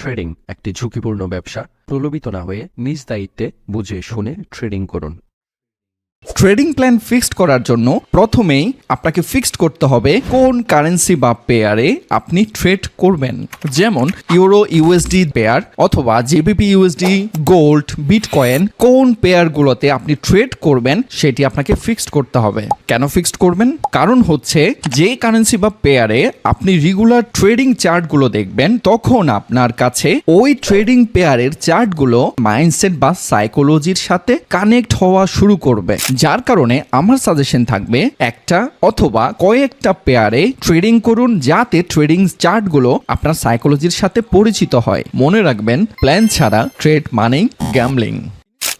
Trading একটি ঝুঁকিপূর্ণ ব্যবসা প্রলোভিত না হয়ে নিজ দায়িত্বে বুঝে শুনে ট্রেডিং করুন। ট্রেডিং প্ল্যান ফিক্সড করার জন্য প্রথমেই আপনাকে ফিক্সড করতে হবে কোন কারেন্সি বা পেয়ারে আপনি ট্রেড করবেন। যেমন ইউরো ইউএসডি পেয়ার অথবা জেবিপি ইউএসডি গোল্ড বিটকয়েন কোন পেয়ারগুলোতে আপনি ট্রেড করবেন সেটি আপনাকে ফিক্সড করতে হবে। কেন ফিক্সড করবেন? কারণ হচ্ছে যে কারেন্সি বা পেয়ারে আপনি রেগুলার ট্রেডিং চার্টগুলো দেখবেন, তখন আপনার কাছে ওই ট্রেডিং পেয়ারের চার্টগুলো মাইন্ডসেট বা সাইকোলজির সাথে কানেক্ট হওয়া শুরু করবে। যার কারণে আমার সাজেশন থাকবে একটা অথবা কয়েকটা পেয়ারে ট্রেডিং করুন, যাতে ট্রেডিং চার্টগুলো আপনার সাইকোলজির সাথে পরিচিত হয়। মনে রাখবেন প্ল্যান ছাড়া ট্রেড মানেই গ্যামলিং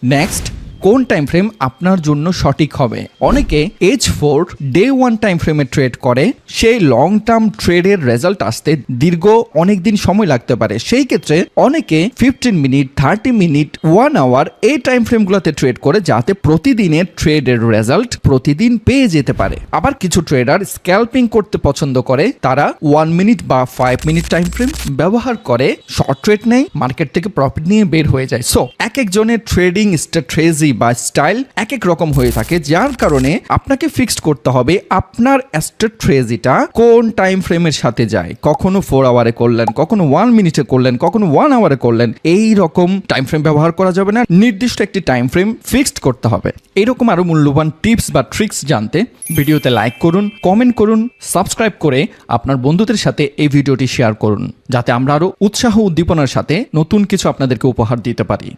নেক্সট কোন টাইম ফ্রেম আপনার জন্য সঠিক হবে? অনেকে H four day one time ফ্রেমে ট্রেড করে, সেই লং টার্ম ট্রেডের রেজাল্ট আসতে দীর্ঘ অনেক দিন সময় লাগতে পারে। সেই ক্ষেত্রে অনেকে fifteen minute thirty minute one hour এই টাইম ফ্রেমগুলোতে ট্রেড করে, যাতে প্রতিদিনের ট্রেডের রেজাল্ট প্রতিদিন পেয়ে যেতে পারে। আবার কিছু ট্রেডার স্ক্যাল্পিং করতে পছন্দ করে, তারা ওয়ান মিনিট বা ফাইভ মিনিট টাইম ফ্রেম ব্যবহার করে শর্ট ট্রেড নেই মার্কেট থেকে প্রফিট নিয়ে বের হয়ে যায়। সো এক একজনের ট্রেডিং স্ট্র্যাটেজি বা স্টাইল এক এক রকম হয়ে থাকে, যার কারণে আপনাকে ফিক্সড করতে হবে আপনার স্ট্র্যাটেজিটা কোন টাইম ফ্রেমের সাথে যায়। কখনো ফোর আওয়ারে করলেন, কখনো ওয়ান মিনিটে করলেন, কখনো ওয়ান আওয়ারে করলেন, এই রকম টাইম ফ্রেম ব্যবহার করা যাবে না। নির্দিষ্ট একটি টাইম ফ্রেম ফিক্সড করতে হবে। এরকম আরও মূল্যবান টিপস বা ট্রিক্স জানতে ভিডিওতে লাইক করুন কমেন্ট করুন সাবস্ক্রাইব করে আপনার বন্ধুদের সাথে এই ভিডিওটি শেয়ার করুন, যাতে আমরা আরও উৎসাহ উদ্দীপনার সাথে নতুন কিছু আপনাদেরকে উপহার দিতে পারি।